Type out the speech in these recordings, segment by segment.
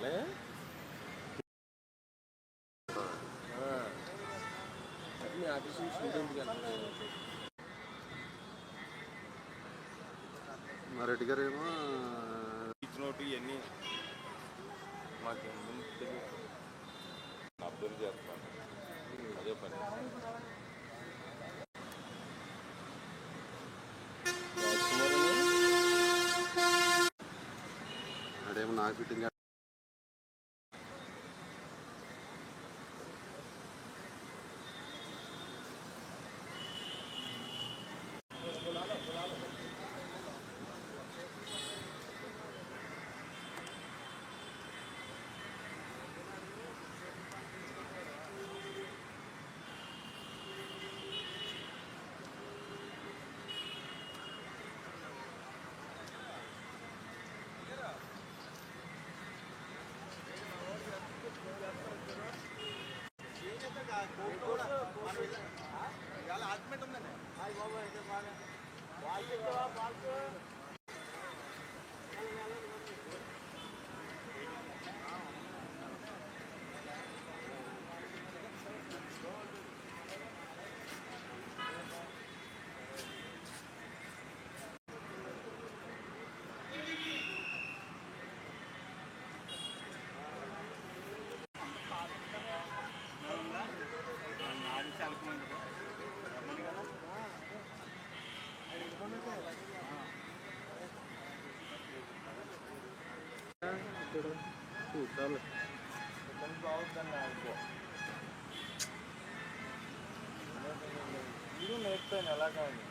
మొదలే మీ ఆఫీస్ నుంచి మా రెడ్డి గారు ఏమో ఇచ్చినోటు ఇవన్నీ మాకేం అబ్జర్వ్ చేస్తాను. అదే పని. అదేమో నాకు ఫిట్టింగ్ బాబు అయితే బాగా వాళ్ళు చూడాలి మీరు నేర్చుకోండి ఎలా కావాలి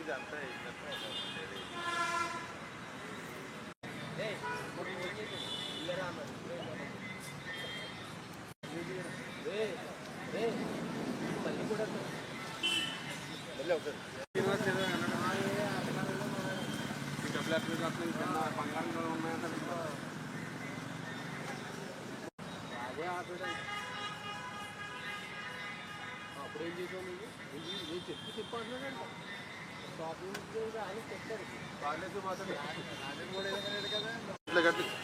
ఇదంతా డబ్బులు ఎక్కడ వస్తున్నాయి చిన్న ఉన్నాయంటే అదే అప్పుడు ఏం చేసావు నువ్వు చెప్పి చెప్పాను అంటున్నాడంట షాపింగ్ అని చెప్తారు కాలేజ్ మాత్రం కూడా కదా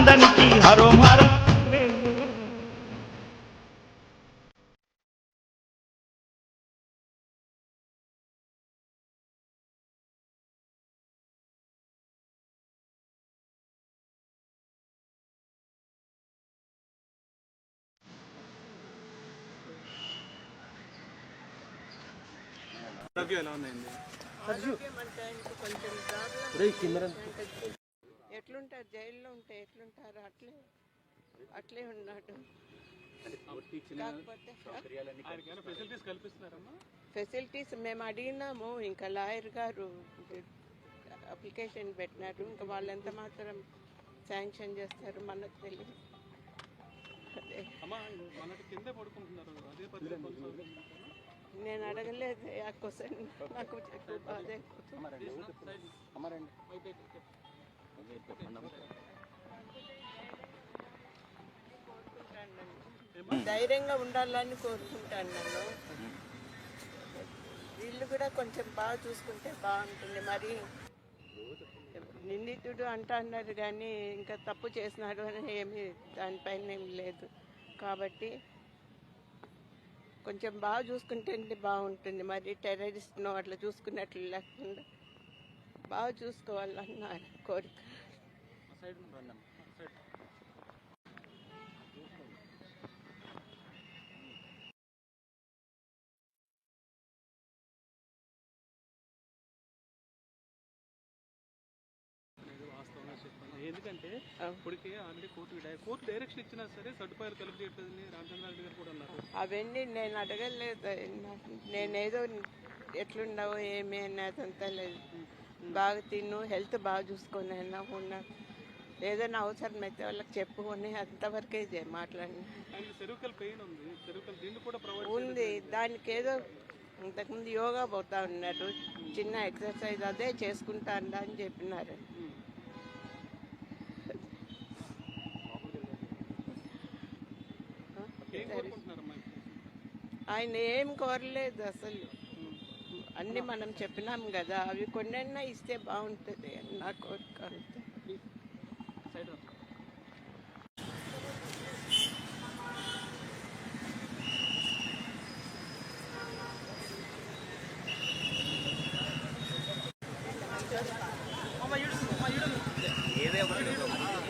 நந்தன் கி ஹரோம் ஹரம் కింద ఎట్లుంటారు? జైల్లో ఉంటే ఎట్లుంటారు? అట్లే అట్లే ఉన్నాడు. ఫెసిలిటీస్ మేము అడిగినాము. ఇంకా లాయర్ గారు అప్లికేషన్ పెట్టినారు. ఇంకా వాళ్ళు ఎంత మాత్రం శాంక్షన్ చేస్తారు మనకు తెలియదు. అదే. అమ్మా మనకి కిందే పడుకుంటున్నారు. అదే పద్ధతి నేను అడగలేదు. ఆ క్వశ్చన్ నాకు బాధ. ధైర్యంగా ఉండాలని కోరుకుంటాను నన్ను. వీళ్ళు కూడా కొంచెం బాగా చూసుకుంటే బాగుంటుంది. మరి నిందితుడు అంటున్నారు కానీ ఇంకా తప్పు చేసినాడు అని ఏమి దానిపైన ఏమి లేదు. కాబట్టి కొంచెం బాగా చూసుకుంటే బాగుంటుంది. మరి టెర్రరిస్ట్ను అట్లా చూసుకున్నట్లు లేకుండా బాగా వాస్తవంగా చెప్పాను ఎందుకంటే. ఇప్పటికే ఆల్రెడీ కోర్టు కోర్టు డైరెక్షన్ ఇచ్చినా సరే సదుపాయాలు కల్పించట్లేదని రామచంద్రారెడ్డి గారు కూడా అన్నారు. అవన్నీ నేను అడగలేదు. నేనేదో ఎట్లున్నావో ఏమి అని అదంతా లేదు. బాగా తిను హెల్త్ బాగా చూసుకొని అయినా ఉన్నా ఏదైనా అవసరం అయితే వాళ్ళకి చెప్పుకొని అంతవరకే మాట్లాడిన. ఉంది. దానికి ఏదో ఇంతకుముందు యోగా పోతా ఉన్నారు చిన్న ఎక్సర్సైజ్ అదే చేసుకుంటా అని చెప్పినారు? ఆయన ఏం కోరలేదు అసలు. అన్ని మనం చెప్పినాం కదా. అవి కొన్నైనా ఇస్తే బాగుంటుంది అని నా కోరిక అంతే సైడ్ రా.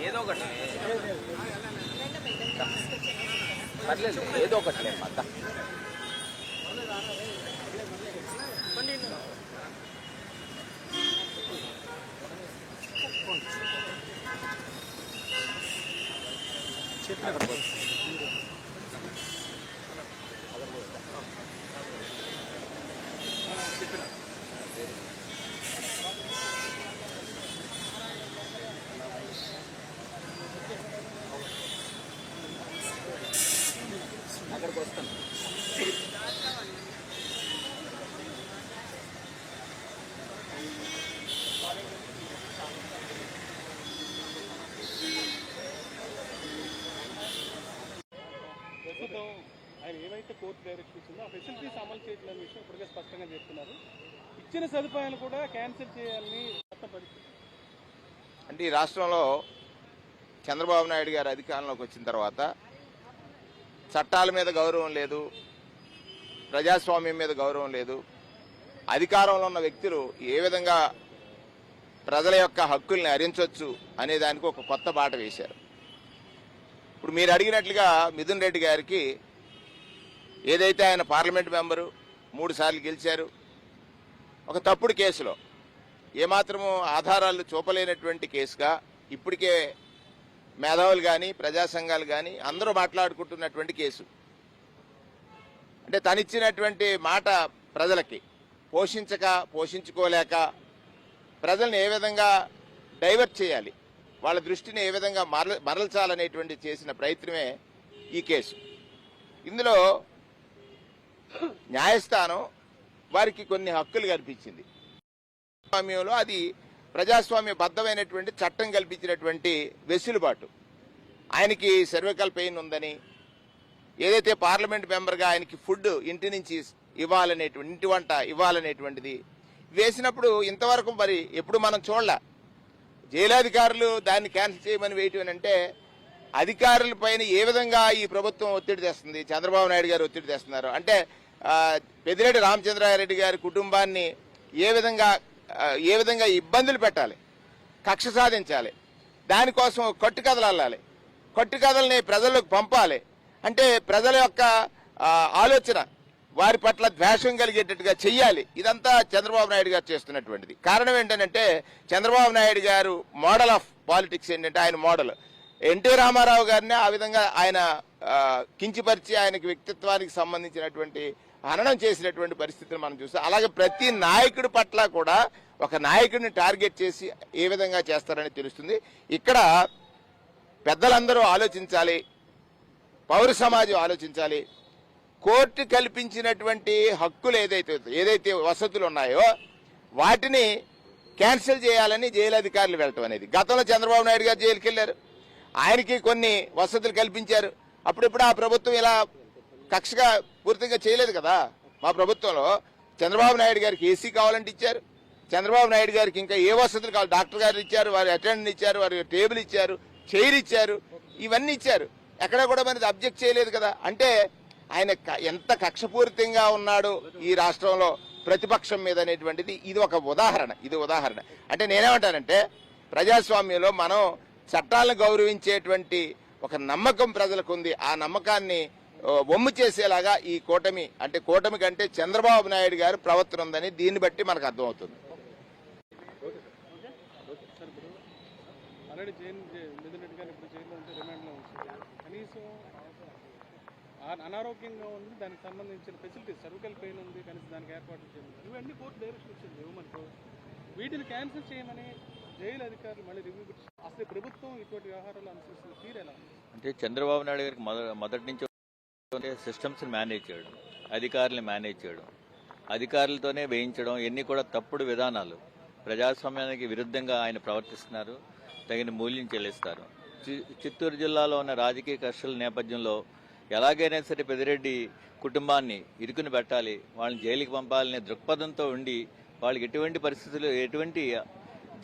ఏదో ఒకటి పర్లేదు ఏదో ఒకటి అత్త ప్రస్తుతం ఆయన ఏవైతే కోర్టు డైరెక్షన్ ఇచ్చిందో ఆ ఫెసిలిటీస్ అమలు చేయట్లేని విషయం ఇప్పటికే స్పష్టంగా చెప్తున్నారు. ఇచ్చిన సదుపాయాలు కూడా క్యాన్సిల్ చేయాలని పరిస్థితి. అంటే ఈ రాష్ట్రంలో చంద్రబాబు నాయుడు గారు అధికారంలోకి వచ్చిన తర్వాత చట్టాల మీద గౌరవం లేదు ప్రజాస్వామ్యం మీద గౌరవం లేదు. అధికారంలో ఉన్న వ్యక్తులు ఏ విధంగా ప్రజల యొక్క హక్కుల్ని హరించవచ్చు అనే దానికి ఒక కొత్త బాట వేశారు. ఇప్పుడు మీరు అడిగినట్లుగా మిథున్ రెడ్డి గారికి ఏదైతే ఆయన పార్లమెంట్ మెంబరు మూడు సార్లు గెలిచారు ఒక తప్పుడు కేసులో ఏమాత్రము ఆధారాలు చూపలేనటువంటి కేసుగా ఇప్పటికే మేధావులు కానీ ప్రజా సంఘాలు కానీ అందరూ మాట్లాడుకుంటున్నటువంటి కేసు. అంటే తనిచ్చినటువంటి మాట ప్రజలకి పోషించక పోషించుకోలేక ప్రజల్ని ఏ విధంగా డైవర్ట్ చేయాలి? వాళ్ళ దృష్టిని ఏ విధంగా మరల మరల్చాలనేటువంటి చేసిన ప్రయత్నమే ఈ కేసు. ఇందులో న్యాయస్థానం వారికి కొన్ని హక్కులు కల్పించింది. స్వామ్యంలో అది ప్రజాస్వామ్య బద్దమైనటువంటి చట్టం కల్పించినటువంటి వెసులుబాటు. ఆయనకి సర్వైకల్ పెయిన్ ఉందని ఏదైతే పార్లమెంట్ మెంబర్గా ఆయనకి ఫుడ్ ఇంటి నుంచి ఇవ్వాలనేటువంటి ఇంటి వంట ఇవ్వాలనేటువంటిది వేసినప్పుడు ఇంతవరకు మరి ఎప్పుడు మనం చూడలే. జైలాధికారులు దాన్ని క్యాన్సిల్ చేయమని వేయటం అని అంటే అధికారుల పైన ఏ విధంగా ఈ ప్రభుత్వం ఒత్తిడి తెస్తుంది చంద్రబాబు నాయుడు గారు ఒత్తిడి తెస్తున్నారు? అంటే పెద్దిరెడ్డి రామచంద్రారెడ్డి గారి కుటుంబాన్ని ఏ విధంగా ఏ విధంగా ఇబ్బందులు పెట్టాలి కక్ష సాధించాలి దానికోసం కట్టుకథలు అల్లాలి కట్టుకథల్ని ప్రజలకు పంపాలి అంటే ప్రజల యొక్క ఆలోచన వారి పట్ల ద్వేషం కలిగేటట్టుగా చెయ్యాలి. ఇదంతా చంద్రబాబు నాయుడు గారు చేస్తున్నటువంటిది. కారణం ఏంటంటే చంద్రబాబు నాయుడు గారు మోడల్ ఆఫ్ పాలిటిక్స్ ఏంటంటే ఆయన మోడల్. ఎన్టీ రామారావు గారిని ఆ విధంగా ఆయన కించిపరిచి ఆయనకి వ్యక్తిత్వానికి సంబంధించినటువంటి హననం చేసినటువంటి పరిస్థితులు మనం చూస్తాం అలాగే ప్రతి నాయకుడి పట్ల కూడా ఒక నాయకుడిని టార్గెట్ చేసి ఏ విధంగా చేస్తారని తెలుస్తుంది. ఇక్కడ పెద్దలందరూ ఆలోచించాలి పౌర సమాజం ఆలోచించాలి కోర్టు కల్పించినటువంటి హక్కులు ఏదైతే ఏదైతే వసతులు ఉన్నాయో వాటిని క్యాన్సిల్ చేయాలని జైలు అధికారులు వెళ్ళటం అనేది. గతంలో చంద్రబాబు నాయుడు గారు జైలుకి వెళ్ళారు. ఆయనకి కొన్ని వసతులు కల్పించారు. అప్పుడప్పుడు ఆ ప్రభుత్వం ఇలా కక్షగా పూర్తిగా చేయలేదు కదా? మా ప్రభుత్వంలో చంద్రబాబు నాయుడు గారికి ఏసీ కావాలంటే ఇచ్చారు. చంద్రబాబు నాయుడు గారికి ఇంకా ఏ వసతులు కావాలి? డాక్టర్ గారు ఇచ్చారు వారి అటెండెంట్ ఇచ్చారు వారి టేబుల్ ఇచ్చారు చైర్ ఇచ్చారు ఇవన్నీ ఇచ్చారు. ఎక్కడ కూడా మనది అబ్జెక్ట్ చేయలేదు కదా? అంటే ఆయన ఎంత కక్షపూరితంగా ఉన్నాడు ఈ రాష్ట్రంలో ప్రతిపక్షం మీద అనేటువంటిది ఇది ఒక ఉదాహరణ ఇది ఉదాహరణ. అంటే నేనేమంటానంటే ప్రజాస్వామ్యంలో మనం చట్టాలను గౌరవించేటువంటి ఒక నమ్మకం ప్రజలకు ఉంది ఆ నమ్మకాన్ని ఓ, వమ్ము చేసేలాగా ఈ కూటమి అంటే కూటమి కంటే చంద్రబాబు నాయుడు గారు ప్రవర్తన ఉందని దీన్ని బట్టి మనకు అర్థమవుతుంది. ఆల్రెడీ మిథున్ రెడ్డి గారు ఇప్పుడు జైల్లో ఉంటే రిమాండ్లో కనీసం అనారోగ్యంగా ఉంది దానికి సంబంధించిన ఫెసిలిటీస్ సర్వికల్ పెయిన్ ఉంది కనీసం దానికి ఏర్పాట్లు చేయాలి ఇవన్నీ కోర్టు డైరెక్షన్ ఇచ్చింది ఇవ్వమనుకో వీటిని క్యాన్సిల్ చేయమని జైలు అధికారులు మళ్ళీ రివ్యూ పెట్టి అసలు ప్రభుత్వం ఇటువంటి వ్యవహారాలు అనుసరిస్తున్న తీరు ఎలా అంటే చంద్రబాబు నాయుడు గారికి మొదటి నుంచి సిస్టమ్స్ మేనేజ్ చేయడం అధికారులు మేనేజ్ చేయడం అధికారులతోనే వేయించడం ఇవన్నీ కూడా తప్పుడు విధానాలు. ప్రజాస్వామ్యానికి విరుద్ధంగా ఆయన ప్రవర్తిస్తున్నారు తగిన మూల్యం చెల్లిస్తారు. చిత్తూరు జిల్లాలో ఉన్న రాజకీయ కక్షల నేపథ్యంలో ఎలాగైనా సరే పెదిరెడ్డి కుటుంబాన్ని ఇరుకుని పెట్టాలి వాళ్ళని జైలుకి పంపాలనే దృక్పథంతో ఉండి వాళ్ళకి ఎటువంటి పరిస్థితులు ఎటువంటి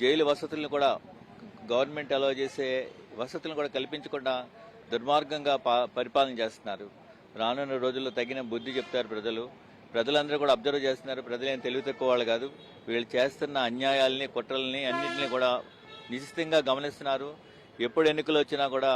జైలు వసతులను కూడా గవర్నమెంట్ అలో చేసే వసతులను కూడా కల్పించకుండా దుర్మార్గంగా పరిపాలన చేస్తున్నారు. రానున్న రోజుల్లో తగిన బుద్ధి చెప్తారు ప్రజలు. ప్రజలందరూ కూడా అబ్జర్వ్ చేస్తున్నారు. ప్రజలేం తెలివి తక్కువ వాళ్ళు కాదు. వీళ్ళు చేస్తున్న అన్యాయాల్ని కుట్రల్ని అన్నింటినీ కూడా నిశ్చితంగా గమనిస్తున్నారు. ఎప్పుడు ఎన్నికలు వచ్చినా కూడా